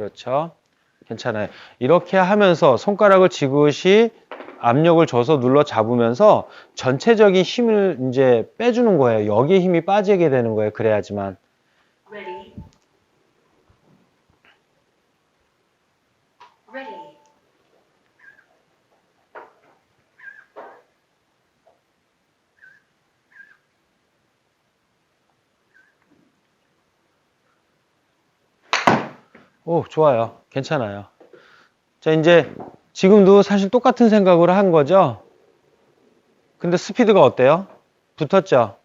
그렇죠. 괜찮아요. 이렇게 하면서 손가락을 지그시 압력을 줘서 눌러 잡으면서 전체적인 힘을 이제 빼주는 거예요. 여기에 힘이 빠지게 되는 거예요. 그래야지만. 오, 좋아요. 괜찮아요. 자, 이제 지금도 사실 똑같은 생각으로 한 거죠? 근데 스피드가 어때요? 붙었죠?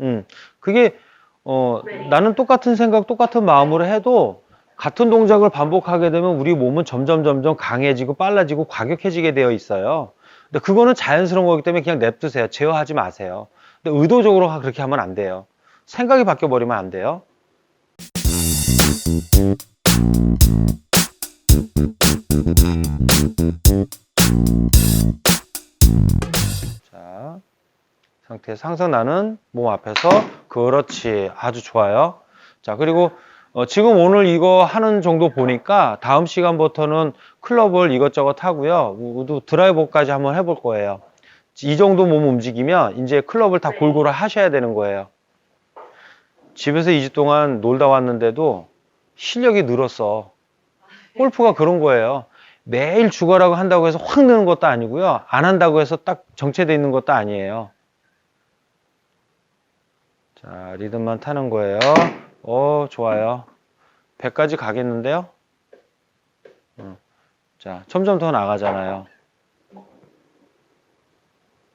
음, 그게, 어, 나는 똑같은 생각, 똑같은 마음으로 해도 같은 동작을 반복하게 되면 우리 몸은 점점 점점 강해지고 빨라지고 과격해지게 되어 있어요. 근데 그거는 자연스러운 거기 때문에 그냥 냅두세요. 제어하지 마세요. 근데 의도적으로 그렇게 하면 안 돼요. 생각이 바뀌어 버리면 안 돼요. 자, 상태에서 항상 나는 몸 앞에서 그렇지 아주 좋아요. 자 그리고 어, 지금 오늘 이거 하는 정도 보니까 다음 시간부터는 클럽을 이것저것 하고요. 우도 드라이버까지 한번 해볼 거예요. 이 정도 몸 움직이면 이제 클럽을 다 골고루 하셔야 되는 거예요. 집에서 2주 동안 놀다 왔는데도 실력이 늘었어. 골프가 그런 거예요. 매일 죽어라고 한다고 해서 확 느는 것도 아니고요. 안 한다고 해서 딱 정체돼 있는 것도 아니에요. 자, 리듬만 타는 거예요. 어, 좋아요. 100까지 가겠는데요? 음. 자, 점점 더 나가잖아요.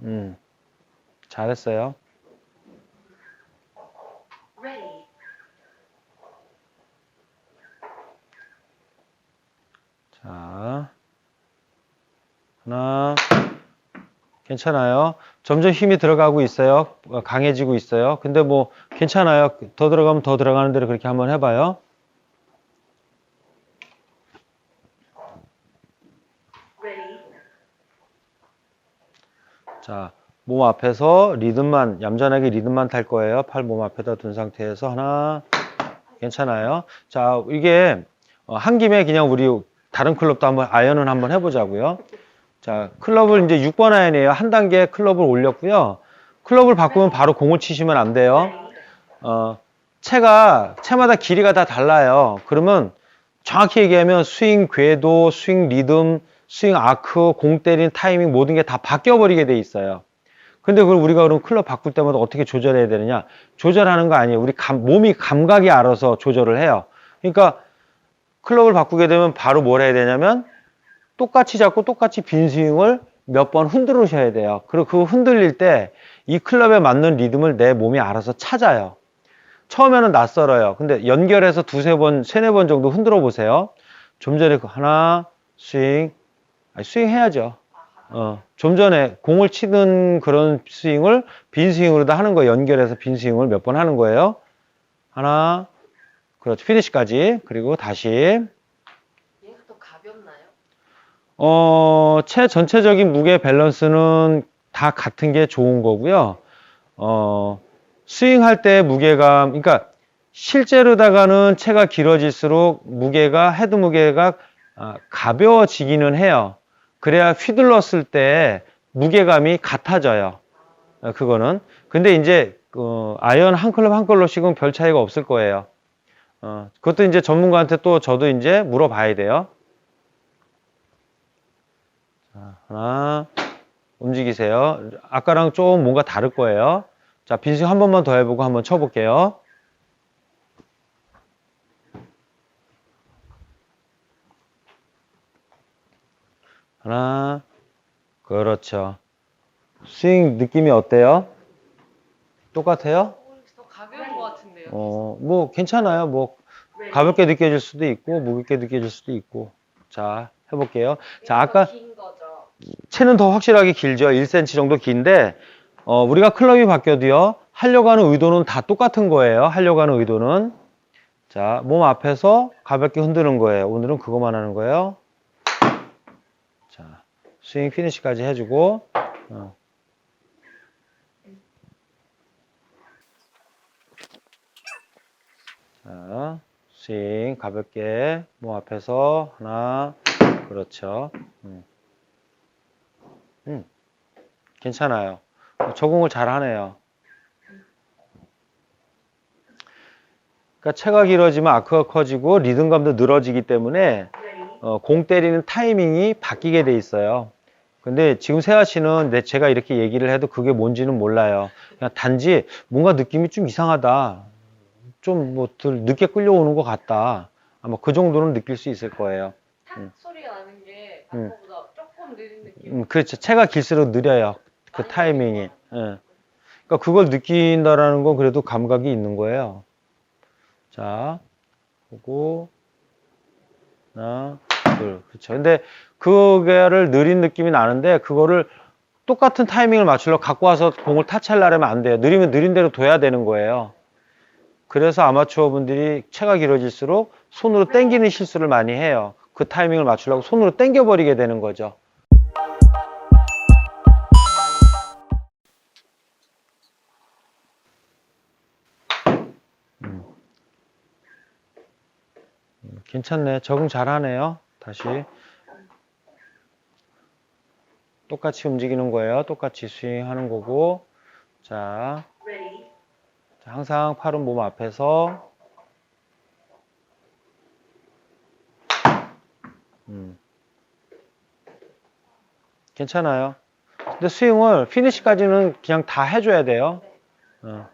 음, 잘했어요. 자, 하나, 괜찮아요. 점점 힘이 들어가고 있어요. 어, 강해지고 있어요. 근데 뭐, 괜찮아요. 더 들어가면 더 들어가는 대로 그렇게 한번 해봐요. 자, 몸 앞에서 리듬만, 얌전하게 리듬만 탈 거예요. 팔 몸 앞에다 둔 상태에서 하나, 괜찮아요. 자, 이게, 어, 한 김에 그냥 우리 다른 클럽도 한번 아이언을 한번 해보자고요. 자, 클럽을 이제 6번 아이언이에요. 한 단계 클럽을 올렸고요. 클럽을 바꾸면 바로 공을 치시면 안 돼요. 어, 채가, 채마다 길이가 다 달라요. 그러면 정확히 얘기하면 스윙 궤도, 스윙 리듬, 스윙 아크, 공 때리는 타이밍 모든 게 다 바뀌어 버리게 돼 있어요. 근데 그걸 우리가 그럼 클럽 바꿀 때마다 어떻게 조절해야 되느냐? 조절하는 거 아니에요. 우리 감- 몸이 감각이 알아서 조절을 해요. 그러니까 클럽을 바꾸게 되면 바로 뭘 해야 되냐면 똑같이 잡고 똑같이 빈 스윙을 몇 번 흔들으셔야 돼요. 그리고 그 흔들릴 때 이 클럽에 맞는 리듬을 내 몸이 알아서 찾아요. 처음에는 낯설어요. 근데 연결해서 두세 번, 세네 번 정도 흔들어 보세요. 좀 전에 그 하나, 스윙, 아니, 스윙 해야죠. 어, 좀 전에 공을 치는 그런 스윙을 빈 스윙으로 다 하는 거예요. 연결해서 빈 스윙을 몇 번 하는 거예요. 하나, 그렇죠. 피니시까지. 그리고 다시. 얘가 더 가볍나요? 어, 채 전체적인 무게 밸런스는 다 같은 게 좋은 거고요. 어, 스윙할 때 무게감, 그러니까 실제로다가는 채가 길어질수록 무게가, 헤드 무게가 아, 가벼워지기는 해요. 그래야 휘둘렀을 때 무게감이 같아져요. 어, 그거는. 근데 이제, 어, 아이언 한 클럽 한 클럽씩은 별 차이가 없을 거예요. 어, 그것도 이제 전문가한테 또 저도 이제 물어봐야 돼요. 자, 하나, 움직이세요. 아까랑 좀 뭔가 다를 거예요. 자, 빈스윙 한 번만 더 해보고 한번 쳐볼게요. 하나, 그렇죠. 스윙 느낌이 어때요? 똑같아요? 더 가벼운 것 같은데요. 어, 뭐 괜찮아요. 뭐 Ready. 가볍게 느껴질 수도 있고 무겁게 느껴질 수도 있고. 자, 해볼게요. 자, 아까 긴 거죠. 채는 더 확실하게 길죠. 1cm 정도 긴데, 어, 우리가 클럽이 바뀌어도요, 하려고 하는 의도는 다 똑같은 거예요. 하려고 하는 의도는. 자, 몸 앞에서 가볍게 흔드는 거예요. 오늘은 그것만 하는 거예요. 자, 스윙 피니시까지 해주고, 어. 자, 스윙 가볍게 몸 앞에서 하나 그렇죠. 음. 음. 괜찮아요. 적응을 잘 하네요. 그러니까 체가 길어지면 아크가 커지고 리듬감도 늘어지기 때문에. 어, 공 때리는 타이밍이 바뀌게 돼 있어요. 근데 지금 세아 씨는 내 제가 이렇게 얘기를 해도 그게 뭔지는 몰라요. 그냥 단지 뭔가 느낌이 좀 이상하다. 좀뭐덜 늦게 끌려오는 것 같다. 아마 그 정도는 느낄 수 있을 거예요. 탁 음. 소리가 나는 게 음. 아까보다 조금 느린 느낌. 음, 그렇죠. 체가 길수록 느려요. 그 타이밍이. 예. 그러니까 그걸 느낀다라는 건 그래도 감각이 있는 거예요. 자, 보고 하나, 둘, 그렇죠. 근데 그거를 느린 느낌이 나는데 그거를 똑같은 타이밍을 맞추려고 갖고 와서 공을 타치하려면 안 돼요. 느리면 느린 대로 둬야 되는 거예요. 그래서 아마추어 분들이 체가 길어질수록 손으로 당기는 실수를 많이 해요. 그 타이밍을 맞추려고 손으로 당겨 버리게 되는 거죠. 괜찮네. 적응 잘하네요. 다시. 똑같이 움직이는 거예요. 똑같이 스윙하는 거고. 자, 항상 팔은 몸 앞에서. 음. 괜찮아요. 근데 스윙을 피니시까지는 그냥 다 해줘야 돼요. 어.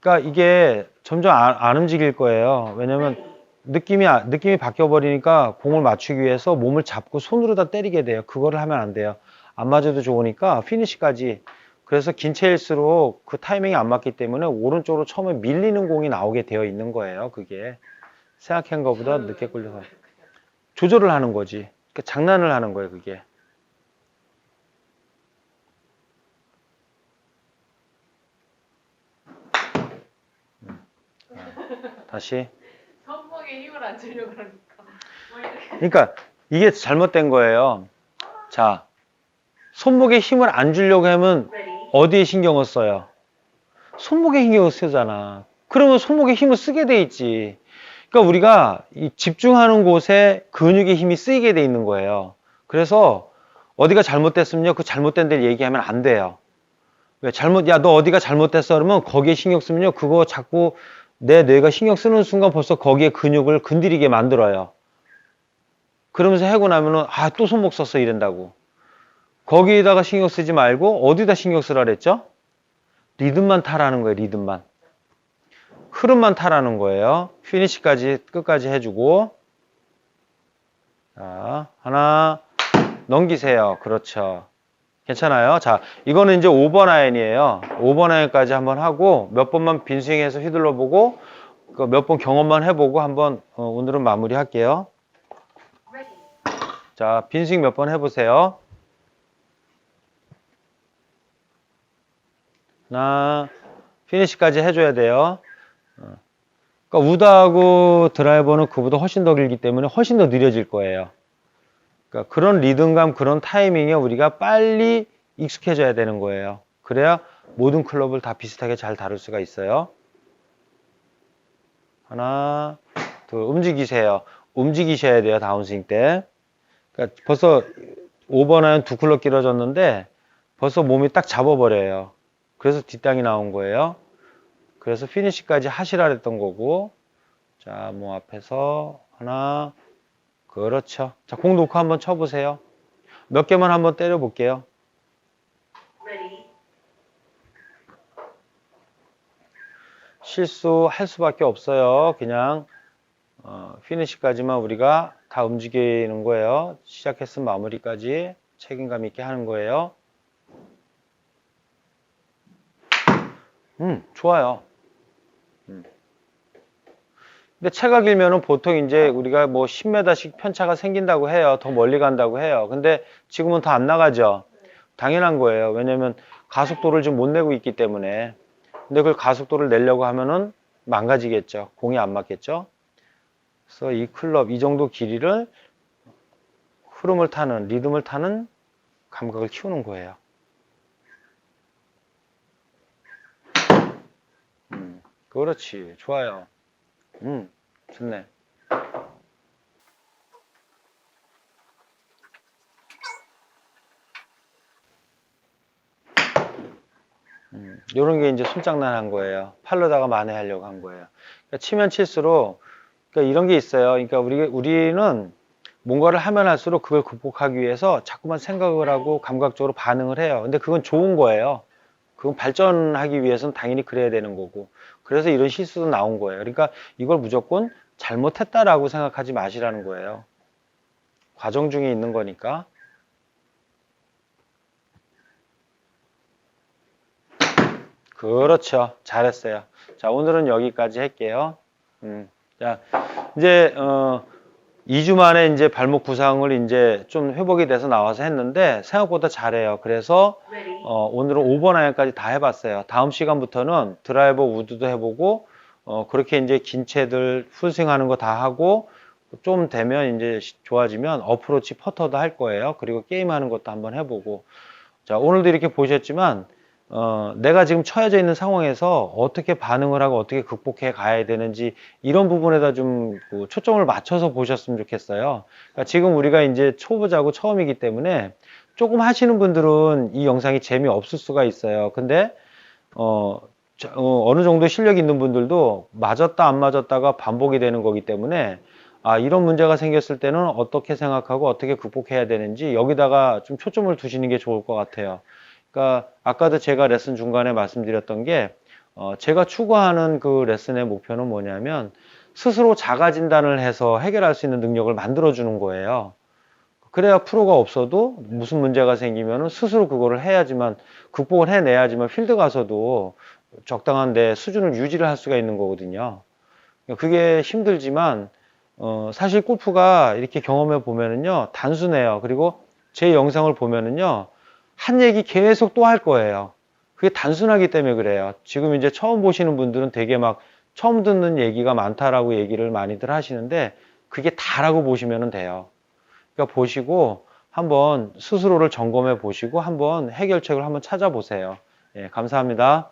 그러니까 이게 점점 안, 안 움직일 거예요. 왜냐면. 느낌이 아- 느낌이 바뀌어 버리니까 공을 맞추기 위해서 몸을 잡고 손으로 다 때리게 돼요. 그거를 하면 안 돼요. 안 맞아도 좋으니까 피니시까지. 그래서 긴 채일수록 그 타이밍이 안 맞기 때문에 오른쪽으로 처음에 밀리는 공이 나오게 되어 있는 거예요. 그게 생각한 것보다 늦게 끌려서 조절을 하는 거지. 그러니까 장난을 하는 거예요. 그게. 음. 아, 다시. 손목에 힘을 안 주려고 그러니까. 뭐. 그러니까 이게 잘못된 거예요. 자, 손목에 힘을 안 주려고 하면. 어디에 신경을 써요? 손목에 신경을 쓰잖아. 그러면 손목에 힘을 쓰게 돼 있지. 그러니까 우리가 이 집중하는 곳에 근육의 힘이 쓰이게 돼 있는 거예요. 그래서 어디가 잘못됐으면요, 그 잘못된 데를 얘기하면 안 돼요. 왜 잘못, 야, 너 어디가 잘못됐어? 그러면 거기에 신경 쓰면요, 그거 자꾸 내 뇌가 신경 쓰는 순간 벌써 거기에 근육을 건드리게 만들어요. 그러면서 하고 나면은, 아, 또 손목 썼어, 이런다고. 거기에다가 신경 쓰지 말고, 어디다 신경 쓰라 그랬죠? 리듬만 타라는 거예요, 리듬만. 흐름만 타라는 거예요. 피니시까지, 끝까지 해주고. 자, 하나, 넘기세요. 그렇죠. 괜찮아요? 자, 이거는 이제 5번 아이언이에요. 5번 아이언까지 한번 하고, 몇 번만 빈스윙해서 휘둘러 보고, 몇 번 경험만 해보고, 한번, 어, 오늘은 마무리 할게요. Ready. 자, 빈스윙 몇 번 해보세요. 나, 피니시까지 해줘야 돼요. 어. 그러니까 우드하고 드라이버는 그보다 훨씬 더 길기 때문에 훨씬 더 느려질 거예요. 그러니까 그런 리듬감, 그런 타이밍에 우리가 빨리 익숙해져야 되는 거예요. 그래야 모든 클럽을 다 비슷하게 잘 다룰 수가 있어요. 하나, 둘, 움직이세요. 움직이셔야 돼요, 다운스윙 때. 그러니까 벌써 5번 아이언 두 클럽 길어졌는데 벌써 몸이 딱 잡아버려요. 그래서 뒷땅이 나온 거예요. 그래서 피니시까지 하시라 그랬던 거고. 자, 몸 앞에서 하나. 그렇죠. 자, 공 놓고 한번 쳐 보세요. 몇 개만 한번 때려 볼게요. Ready. 실수할 수밖에 없어요. 그냥 어, 피니시까지만 우리가 다 움직이는 거예요. 시작했으면 마무리까지 책임감 있게 하는 거예요. 음, 좋아요. 음. 근데 체가 길면은 보통 이제 우리가 뭐 10m씩 편차가 생긴다고 해요. 더 멀리 간다고 해요. 근데 지금은 더안 나가죠. 당연한 거예요. 왜냐면 가속도를 지금 못 내고 있기 때문에. 근데 그걸 가속도를 내려고 하면은 망가지겠죠. 공이 안 맞겠죠. 그래서 이 클럽 이 정도 길이를 흐름을 타는 리듬을 타는 감각을 키우는 거예요. 그렇지. 좋아요. 음, 좋네. 음, 요런 게 이제 손장난 한 거예요. 팔로다가 만회하려고 한 거예요. 그러니까 치면 칠수록, 그러니까 이런 게 있어요. 그러니까 우리, 우리는 뭔가를 하면 할수록 그걸 극복하기 위해서 자꾸만 생각을 하고 감각적으로 반응을 해요. 근데 그건 좋은 거예요. 그건 발전하기 위해서는 당연히 그래야 되는 거고. 그래서 이런 실수도 나온 거예요. 그러니까 이걸 무조건 잘못했다라고 생각하지 마시라는 거예요. 과정 중에 있는 거니까. 그렇죠. 잘했어요. 자, 오늘은 여기까지 할게요. 음, 자, 이제, 어, 2주 만에 이제 발목 부상을 이제 좀 회복이 돼서 나와서 했는데 생각보다 잘해요. 그래서. 어, 오늘은 5번 아이언까지 다 해봤어요. 다음 시간부터는 드라이버 우드도 해보고, 어, 그렇게 이제 긴 채들 풀스윙 하는 거 다 하고, 좀 되면 이제 시- 좋아지면 어프로치 퍼터도 할 거예요. 그리고 게임 하는 것도 한번 해보고. 자, 오늘도 이렇게 보셨지만, 어, 내가 지금 처해져 있는 상황에서 어떻게 반응을 하고 어떻게 극복해 가야 되는지 이런 부분에다 좀 그 초점을 맞춰서 보셨으면 좋겠어요. 그러니까 지금 우리가 이제 초보자고 처음이기 때문에 조금 하시는 분들은 이 영상이 재미없을 수가 있어요. 근데 어, 저- 어, 어느 정도 실력 있는 분들도 맞았다 안 맞았다가 반복이 되는 거기 때문에 아, 이런 문제가 생겼을 때는 어떻게 생각하고 어떻게 극복해야 되는지 여기다가 좀 초점을 두시는 게 좋을 것 같아요. 그러니까 아까도 제가 레슨 중간에 말씀드렸던 게 어, 제가 추구하는 그 레슨의 목표는 뭐냐면 스스로 자가 진단을 해서 해결할 수 있는 능력을 만들어 주는 거예요. 그래야 프로가 없어도 무슨 문제가 생기면 스스로 그거를 해야지만 극복을 해내야지만 필드 가서도 적당한 내 수준을 유지를 할 수가 있는 거거든요. 그러니까 그게 힘들지만 어, 사실 골프가 이렇게 경험해 보면은요 단순해요. 그리고 제 영상을 보면은요 한 얘기 계속 또 할 거예요. 그게 단순하기 때문에 그래요. 지금 이제 처음 보시는 분들은 되게 막 처음 듣는 얘기가 많다라고 얘기를 많이들 하시는데 그게 다라고 보시면 돼요. 그러니까 보시고 한번 스스로를 점검해 보시고 한번 해결책을 한번 찾아보세요. 예, 감사합니다.